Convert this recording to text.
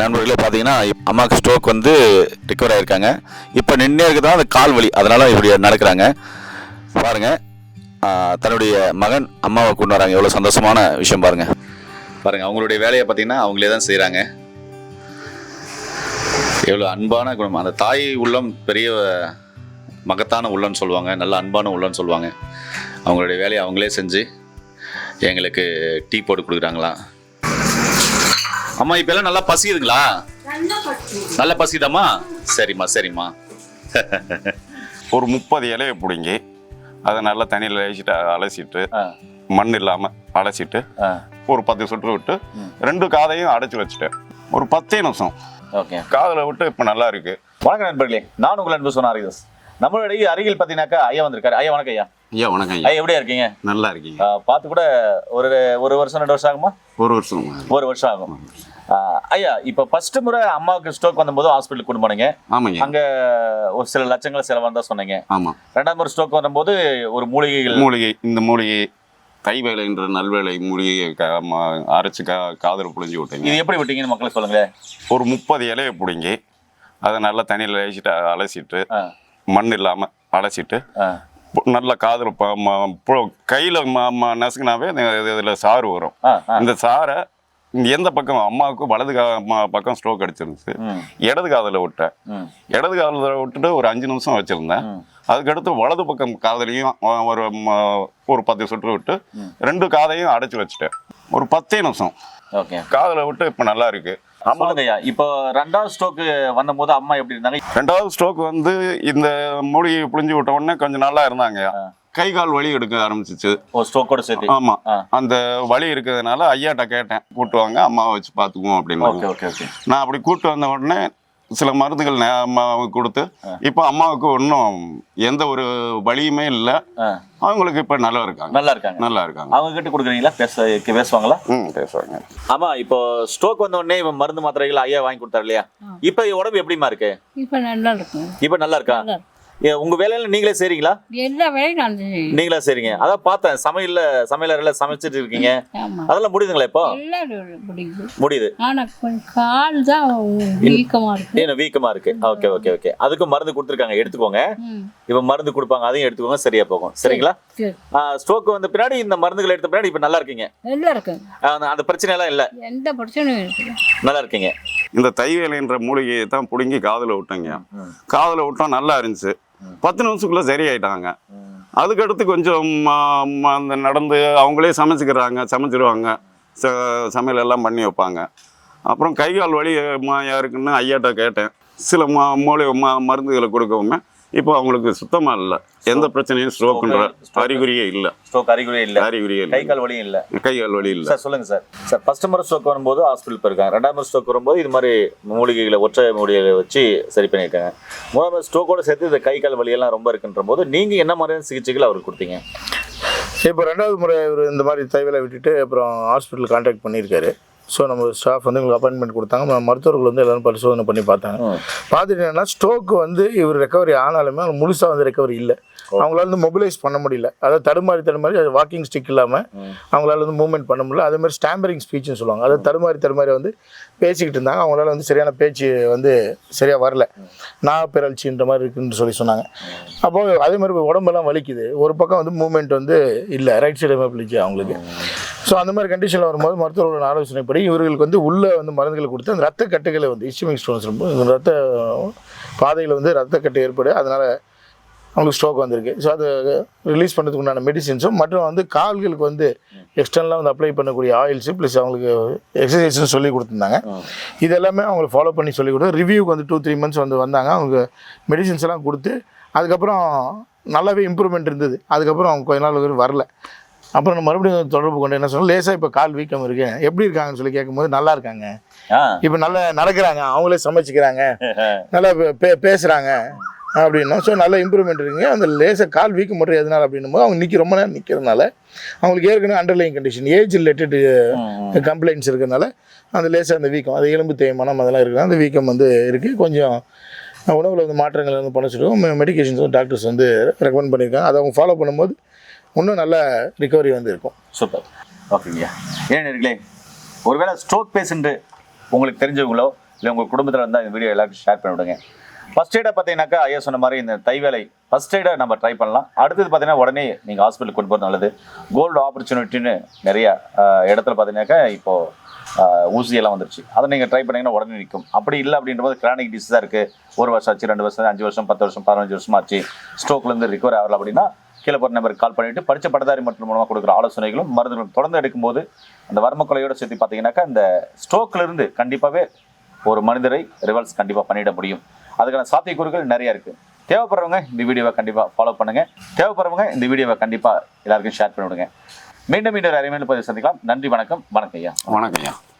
நண்பர்களே பார்த்தீங்கன்னா அம்மாவுக்கு ஸ்ட்ரோக் வந்து ரிக்கவர் ஆகியிருக்காங்க இப்போ நின்று இருக்குது? அந்த கால் வலி. அதனால் இப்படி நடக்கிறாங்க. பாருங்கள் தன்னுடைய மகன் அம்மாவை கொண்டு வராங்க. எவ்வளோ சந்தோஷமான விஷயம் பாருங்கள் பாருங்கள் அவங்களுடைய வேலையை பார்த்தீங்கன்னா அவங்களே தான் செய்கிறாங்க எவ்வளோ அன்பான குணம். அந்த தாய் உள்ளம் பெரிய மகத்தான உள்ளம்னு சொல்லுவாங்க. நல்ல அன்பான உள்ளம்னு சொல்லுவாங்க. அவங்களுடைய வேலையை அவங்களே செஞ்சு எங்களுக்கு டீ போட்டு கொடுக்குறாங்களாம். அம்மா இப்ப எல்லாம் நல்லா பசிக்குதுங்களா நல்லா பசிக்குதாம்மா? சரிம்மா சரிம்மா. ஒரு முப்பது இலையை பிடுங்கி அதை நல்லா தண்ணியில் அழைச்சிட்டு அலசிட்டு ஆ, மண் இல்லாமல் அலசிட்டு ஆ, ஒரு பத்து சுற்று விட்டு ரெண்டு காதையும் அடைச்சி வச்சுட்டேன். ஒரு பத்தே நிமிஷம். ஓகே. காதில் விட்டு இப்போ நல்லா இருக்கு. வணக்கம் நண்பர்களே நான் உங்கள் அன்பு சொன்ன ஹரிதாஸ். நம்மளுடைய அருகில் பார்த்தீங்கன்னாக்கா ஐயா வந்திருக்காரு. ஐயா வணக்கம் ஐயா. ஐயா வணக்கம் ஐயா. எப்படியா இருக்கீங்க? நல்லா இருக்கீங்க. பார்த்து கூட ஒரு ஒரு வருஷம் ரெண்டு வருஷம் ஆகுமா? ஒரு வருஷம் ஒரு வருஷம் ஆகும். ஐயா இப்போ ஃபர்ஸ்ட் முறை அம்மாவுக்கு ஸ்ட்ரோக் வந்தபோது ஹாஸ்பிட்டலுக்கு கொண்டு போனீங்க. ஆமாங்க அங்க ஒரு சில லட்சங்கள் செலவாக தான் சொன்னீங்க. ஆமாம் ரெண்டாவது முறை ஸ்ட்ரோக் வரும்போது ஒரு மூலிகைகள் மூலிகை இந்த மூலிகை தைவேலைன்ற நல்வேலை மூலிகையை க- அரைச்சு கா காதில் புழிஞ்சு விட்டீங்க. இது எப்படி விட்டீங்கன்னு மக்களுக்கு சொல்லுங்களேன் ஒரு முப்பது இலையை பிடுங்கி அதை நல்லா தண்ணியில் அழைச்சிட்டு அலசிட்டு மண் இல்லாமல் அலசிட்டு நல்ல காதில் கையில் நசுக்குனாவே இதில் சாறு வரும். இந்த சாரை எந்த பக்கம் அம்மாவுக்கு வலது கா பக்கம் ஸ்ட்ரோக் அடிச்சிருந்துச்சு. இடது காதில் விட்டேன். இடது காதில் விட்டுட்டு ஒரு அஞ்சு நிமிஷம் வச்சுருந்தேன். அதுக்கடுத்து வலது பக்கம் காதலையும் ஒரு ஒரு பத்து சுற்று விட்டு ரெண்டு காதையும் அடைச்சி வச்சுட்டேன். ஒரு பத்தே நிமிஷம். ஓகே. காதில் விட்டு இப்போ நல்லா இருக்கு. ஐயா இப்போ ரெண்டாவது ஸ்ட்ரோக் வந்தபோது அம்மா எப்படி இருந்தாங்க? ரெண்டாவது ஸ்ட்ரோக் வந்து இந்த மூலிகை புழிஞ்சு விட்ட உடனே கொஞ்சம் நல்லா இருந்தாங்க கை கால் வலி எடுக்க ஆரம்பிச்சிச்சு. ஸ்ட்ரோக்கோட சேர்த்து. ஆமா. அந்த வலி இருக்கிறதுனால ஐயாட்ட கேட்டேன். கூட்டு வாங்க அம்மாவை வச்சு பார்த்துக்குவோம் அப்படின்னு. நான் அப்படி கூட்டு வந்த உடனே சில மருந்துகள் அம்மாவுக்கு கொடுத்து இப்போ அம்மாவுக்கு ஒன்றும் எந்த ஒரு வலியுமே இல்லை. அவங்களுக்கு இப்போ நல்லா இருக்காங்க. நல்லா இருக்காங்க. நல்லா இருக்காங்க. அவங்க கிட்ட கொடுக்குறீங்களா? பேச பேசுவாங்களா? ம் பேசுவாங்க. ஆமா இப்போ ஸ்ட்ரோக் வந்த உடனே இவன் மருந்து மாத்திரைகள் ஐயா வாங்கி கொடுத்தாரு இல்லையா? இப்போ உடம்பு எப்படிமா இருக்கு? இப்போ நல்லா இருக்கும் இப்போ நல்லா இருக்கா. உங்க வேலையில நீங்களே செய்றீங்களா? எல்லா வேலையும் நான். நீங்களா செய்றீங்க. அதான் பார்த்தேன் சமையல்ல சமையலறையில சமைச்சிட்டு இருக்கீங்க. ஆமா. அதெல்லாம் முடியுதுங்களா இப்போ? பிடிக்கும் முடியுது. ஆனா கொஞ்சம் கால் தான் வீக்கமா இருக்கு. ஏன்னா வீக்கமா இருக்கு. Okay okay okay. அதுக்கும் மருந்து கொடுத்துருக்காங்க. எடுத்துக்கோங்க. இப்ப மருந்து கொடுப்பாங்க அதையும் எடுத்துக்கோங்க சரியா போகும். சரிங்களா? சரி. ஸ்ட்ரோக் வந்த பின்னாடி இந்த மருந்துகள் எடுத்த பின்னாடி இப்ப நல்லா இருக்கீங்க? ஆ, அந்த- அந்த பிரச்சனை எல்லாம் இல்ல? எந்த பிரச்சனையும் நல்லா இருக்கீங்க. இந்த தைவேலைன்ற மூலிகையை தான் பிடுங்கி காதில் விட்டேங்க. காதில் விட்டோம் நல்லா இருந்துச்சு. பத்து நிமிஷத்துக்குள்ள சரியாயிட்டாங்க. அதுக்கடுத்து கொஞ்சம் அந்த நடந்து அவங்களே சமைச்சிக்கிறாங்க சமைச்சிருவாங்க. ச சமையல் எல்லாம் பண்ணி வைப்பாங்க. அப்புறம் கை கால் வலி மா யாருக்குன்னு ஐயாட்ட கேட்டேன். சில ம மூலிகை மருந்துகளை கொடுக்கவுமே இப்போ அவங்களுக்கு சுத்தமாக இல்லை. எந்த பிரச்சனையும் ஸ்ட்ரோக்குன்ற அறிகுறியே இல்லை. ஸ்ட்ரோக் அறிகுறி இல்ல. அறிகுறியே கை இல்லை. கால் வலியும் இல்ல. கை கால் வலி இல்லை. சார் சொல்லுங்க சார். சார் ஃபர்ஸ்ட் முறை ஸ்ட்ரோக் வரும்போது ஹாஸ்பிட்டல் போயிருக்காங்க. ரெண்டாவது முறை ஸ்ட்ரோக் வரும்போது இது மாதிரி மூலிகைகளை ஒற்றை மூலிகைகளை வச்சு சரி பண்ணியிருக்காங்க. மூணாவது ஸ்ட்ரோக்கோட சேர்த்து இந்த கை கால் வலியெல்லாம் ரொம்ப இருக்குன்ற போது நீங்க என்ன மாதிரியான சிகிச்சைகள் அவருக்கு கொடுத்தீங்க? இப்போ ரெண்டாவது முறை இவர் இந்த மாதிரி தைவலை விட்டுட்டு அப்புறம் ஹாஸ்பிட்டல் கான்டாக்ட் பண்ணியிருக்காரு. ஸோ நம்ம ஸ்டாஃப் வந்து எங்களுக்கு அப்பாயின்மெண்ட் கொடுத்தாங்க. மருத்துவர்கள் வந்து எல்லாரும் பரிசோதனை பண்ணி பார்த்தாங்க. பார்த்துட்டு என்னன்னா ஸ்ட்ரோக் வந்து இவர் ரெக்கவரி ஆனாலுமே முழுசாக வந்து ரெக்கவரி இல்லை. அவங்களால வந்து மொபிலைஸ் பண்ண முடியல. அதாவது தடுமாறி தடுமாறி அது வாக்கிங் ஸ்டிக் இல்லாமல் அவங்களால வந்து மூவ்மெண்ட் பண்ண முடியல. அதே மாதிரி ஸ்டாம்பரிங் ஸ்பீச்னு சொல்லுவாங்க. அதாவது தடுமாறி தடுமாறி வந்து பேசிக்கிட்டு இருந்தாங்க. அவங்களால வந்து சரியான பேச்சு வந்து சரியாக வரல. நான் பிறழ்ச்சின்ற மாதிரி இருக்குன்னு சொல்லி சொன்னாங்க. அப்போ அதே மாதிரி உடம்பெல்லாம் வலிக்குது. ஒரு பக்கம் வந்து மூவ்மெண்ட் வந்து இல்லை. ரைட் சைடு மேப்பிளிச்சு அவங்களுக்கு? ஸோ அந்த மாதிரி கண்டிஷனில் வரும்போது மருத்துவர்களோட ஆலோசனைப்படி இவர்களுக்கு வந்து உள்ளே வந்து மருந்துகளை கொடுத்து அந்த ரத்த கட்டுகளை வந்து இஸ்டமிக் ஸ்டோன்ஸ் ரத்த பாதையில் வந்து ரத்த கட்டு ஏற்படு. அதனால் அவங்களுக்கு ஸ்ட்ரோக் வந்திருக்கு. ஸோ அதை ரிலீஸ் பண்ணுறதுக்கு உண்டான மெடிசின்ஸும் மற்றும் வந்து கால்களுக்கு வந்து எக்ஸ்டர்னலாக வந்து அப்ளை பண்ணக்கூடிய ஆயில்ஸு ப்ளஸ் அவங்களுக்கு எக்ஸசைஸும் சொல்லி கொடுத்துருந்தாங்க. இது எல்லாமே அவங்களுக்கு ஃபாலோ பண்ணி சொல்லி கொடுத்து ரிவ்யூக்கு வந்து டூ த்ரீ மந்த்ஸ் வந்து வந்தாங்க. அவங்க மெடிசின்ஸ் எல்லாம் கொடுத்து அதுக்கப்புறம் நல்லாவே இம்ப்ரூவ்மெண்ட் இருந்தது. அதுக்கப்புறம் அவங்க கொஞ்ச நாள் வரைக்கும் வரல. அப்புறம் நான் மறுபடியும் தொடர்பு கொண்டு என்ன சொன்னோம் லேசாக இப்போ கால் வீக்கம் இருக்கு. எப்படி இருக்காங்கன்னு சொல்லி கேட்கும்போது நல்லா இருக்காங்க. இப்போ நல்லா நடக்கிறாங்க. அவங்களே சமைச்சிக்கிறாங்க. நல்லா பே பேசுகிறாங்க அப்படின்னா ஸோ நல்ல இம்ப்ரூவ்மெண்ட் இருக்குங்க. அந்த லேசாக கால் வீக்கம் மட்டும் எதனால அப்படின்னும் போது அவங்க நிற்க ரொம்ப நேரம் நிற்கிறதுனால அவங்களுக்கு ஏற்கனவே underlying condition age related complaints இருக்கிறதுனால அந்த லேசாக அந்த வீக்கம் அது எலும்பு தேய்மானம் அதெல்லாம் இருக்குது. அந்த வீக்கம் வந்து இருக்குது கொஞ்சம் உணவில் வந்து மாற்றங்கள் வந்து பண்ண சொல்லுவோம் மெடிகேஷன்ஸ் வந்து டாக்டர்ஸ் வந்து ரெக்கமெண்ட் பண்ணியிருக்காங்க. அதை அவங்க ஃபாலோ பண்ணும்போது இன்னும் நல்ல ரிகவரி வந்து இருக்கும். சூப்பர் ஓகேங்கய்யா ஏன் இருக்கலே ஒருவேளை ஸ்ட்ரோக் பேஷண்ட்டு உங்களுக்கு தெரிஞ்சவங்களோ இல்லை உங்கள் குடும்பத்தில் இருந்தால் இந்த வீடியோ எல்லாருக்கும் ஷேர் பண்ணி விடுங்க. ஃபர்ஸ்ட் எய்டை பார்த்தீங்கன்னாக்கா ஐயா சொன்ன மாதிரி இந்த தைவேலை ஃபர்ஸ்ட் எய்டை நம்ம ட்ரை பண்ணலாம். அடுத்தது பார்த்தீங்கன்னா உடனே நீங்கள் ஹாஸ்பிட்டலுக்கு கொண்டு போகிறது நல்லது. கோல்டு ஆப்பர்ச்சுனிட்டின்னு நிறைய இடத்துல பார்த்தீங்கன்னாக்கா இப்போது ஊசியெல்லாம் வந்துருச்சு. அதை நீங்கள் ட்ரை பண்ணிங்கன்னா உடனே நிற்கும். அப்படி இல்லை அப்படின்றபோது கிரானிக் டிசீஸாக இருக்குது ஒரு வருஷம் ஆச்சு ரெண்டு வருஷம் அஞ்சு வருஷம் பத்து வருஷம் பதினஞ்சு வருஷம் ஆச்சு. ஸ்ட்ரோக்லேருந்து ரிகவர் ஆகல அப்படின்னா கீழே போகிற நம்பருக்கு கால் பண்ணிவிட்டு படித்த பட்டதாரி மற்றும் மூலமாக கொடுக்குற ஆலோசனைகளும் மருந்துகளும் தொடர்ந்து எடுக்கும்போது அந்த வர்மக்கொலையோடு சேர்த்து பார்த்தீங்கன்னாக்கா இந்த ஸ்ட்ரோக்லேருந்து கண்டிப்பாகவே ஒரு மனிதரை ரிவல்ஸ் கண்டிப்பாக பண்ணிட முடியும். அதுக்கான சாத்தியக்கூறுகள் நிறைய இருக்கு. தேவைப்படுறவங்க இந்த வீடியோவை கண்டிப்பாக ஃபாலோ பண்ணுங்க. தேவைப்படுறவங்க இந்த வீடியோவை கண்டிப்பாக எல்லாருக்கும் ஷேர் பண்ணிவிடுங்க. மீண்டும் மீண்டும் அறிவியல் பதிவு சந்திக்கலாம். நன்றி வணக்கம். வணக்கம் ஐயா. வணக்கம் ஐயா.